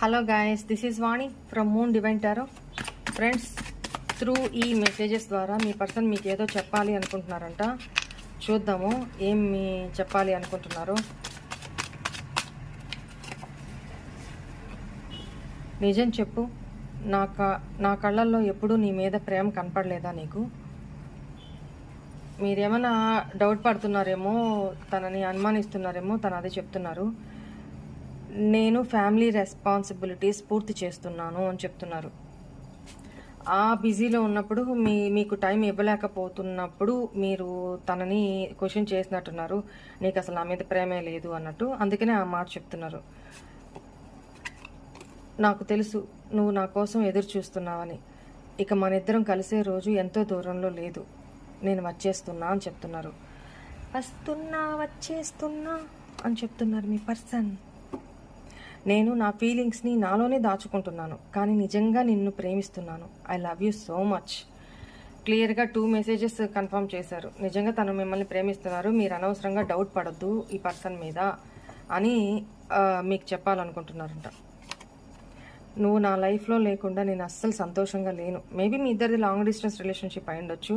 Hello guys this is Vani from Moon Divine Tarot friends through ఈ messages ద్వారా మీ person మీకు ఏదో చెప్పాలి అనుకుంటున్నారంట. చూద్దాము ఏం మీ చెప్పాలి అనుకుంటున్నారు. నిజం చెప్పు. నా క నా కళ్ళల్లో ఎప్పుడూ నీ మీద ప్రేమ కనపడలేదా నీకు? మీరేమైనా డౌట్ పడుతున్నారేమో తనని అనుమానిస్తున్నారేమో తను అదే చెప్తున్నారు. నేను ఫ్యామిలీ రెస్పాన్సిబిలిటీస్ పూర్తి చేస్తున్నాను అని చెప్తున్నారు. ఆ బిజీలో ఉన్నప్పుడు మీ మీకు టైం ఇవ్వలేకపోతున్నప్పుడు మీరు తనని క్వశ్చన్ చేసినట్టున్నారు. నీకు అసలు నా మీద ప్రేమే లేదు అన్నట్టు అందుకనే ఆ మాట చెప్తున్నారు. నాకు తెలుసు నువ్వు నా కోసం ఎదురు చూస్తున్నావని. ఇక మన ఇద్దరం కలిసే రోజు ఎంతో దూరంలో లేదు. నేను వచ్చేస్తున్నా అని చెప్తున్నారు. వస్తున్నా వచ్చేస్తున్నా అని చెప్తున్నారు మీ పర్సన్. నేను నా ఫీలింగ్స్ని నాలోనే దాచుకుంటున్నాను. కానీ నిజంగా నిన్ను ప్రేమిస్తున్నాను. I love you so much క్లియర్గా టూ మెసేజెస్ కన్ఫర్మ్ చేశారు. నిజంగా తను మిమ్మల్ని ప్రేమిస్తున్నారు. మీరు అనవసరంగా డౌట్ పడద్దు ఈ పర్సన్ మీద అని మీకు చెప్పాలనుకుంటున్నారంట. నువ్వు నా లైఫ్లో లేకుండా నేను అస్సలు సంతోషంగా లేను. మేబీ మీ ఇద్దరిది లాంగ్ డిస్టెన్స్ రిలేషన్షిప్ అయి ఉండొచ్చు.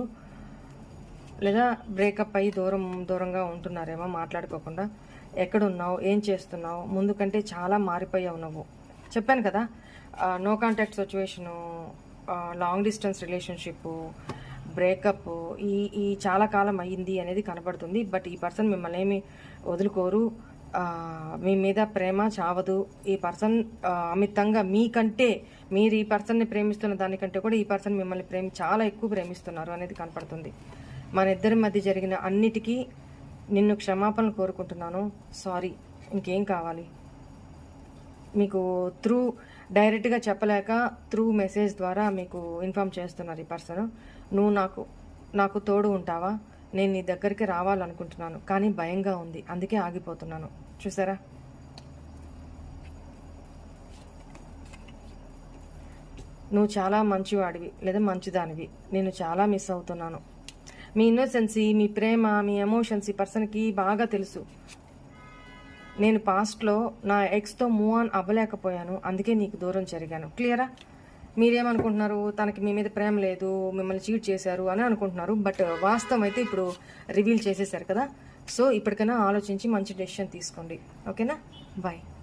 లేదా బ్రేకప్ అయ్యి దూరం దూరంగా ఉంటున్నారేమో మాట్లాడుకోకుండా. ఎక్కడున్నావు ఏం చేస్తున్నావు ముందు కంటే చాలా మారిపోయావు నువ్వు చెప్పాను కదా no contact situation long distance relationship breakup ఈ ఈ చాలా కాలం అయ్యింది అనేది కనబడుతుంది. బట్ ఈ పర్సన్ మిమ్మల్ని ఏమి వదులుకోరు. మీ మీద ప్రేమ చావదు. ఈ పర్సన్ అమితంగా మీకంటే మీరు ఈ పర్సన్ని ప్రేమిస్తున్న దానికంటే కూడా ఈ పర్సన్ మిమ్మల్ని ప్రేమి చాలా ఎక్కువ ప్రేమిస్తున్నారు అనేది కనపడుతుంది. మన ఇద్దరి మధ్య జరిగిన అన్నిటికీ నిన్ను క్షమాపణలు కోరుకుంటున్నాను. సారీ ఇంకేం కావాలి? మీకు త్రూ డైరెక్ట్గా చెప్పలేక త్రూ మెసేజ్ ద్వారా మీకు ఇన్ఫామ్ చేస్తున్నారు ఈ పర్సన్. నువ్వు నాకు నాకు తోడు ఉంటావా? నేను నీ దగ్గరికి రావాలనుకుంటున్నాను కానీ భయంగా ఉంది. అందుకే ఆగిపోతున్నాను. చూసారా? నువ్వు చాలా మంచివాడివి లేదా మంచిదానివి. నేను చాలా మిస్ అవుతున్నాను. మీ ఇన్నోసెన్సీ మీ ప్రేమ మీ ఎమోషన్స్ ఈ పర్సన్కి బాగా తెలుసు. నేను పాస్ట్లో నా ఎక్స్తో మూవ్ ఆన్ అవ్వలేకపోయాను. అందుకే నీకు దూరం జరిగాను. క్లియరా మీరేమనుకుంటున్నారు? తనకి మీ మీద ప్రేమ లేదు మిమ్మల్ని చీట్ చేశారు అని అనుకుంటున్నారు. బట్ వాస్తవం అయితే ఇప్పుడు రివీల్ చేసేసారు కదా? సో ఇప్పటికైనా ఆలోచించి మంచి డెసిషన్ తీసుకోండి. ఓకేనా బాయ్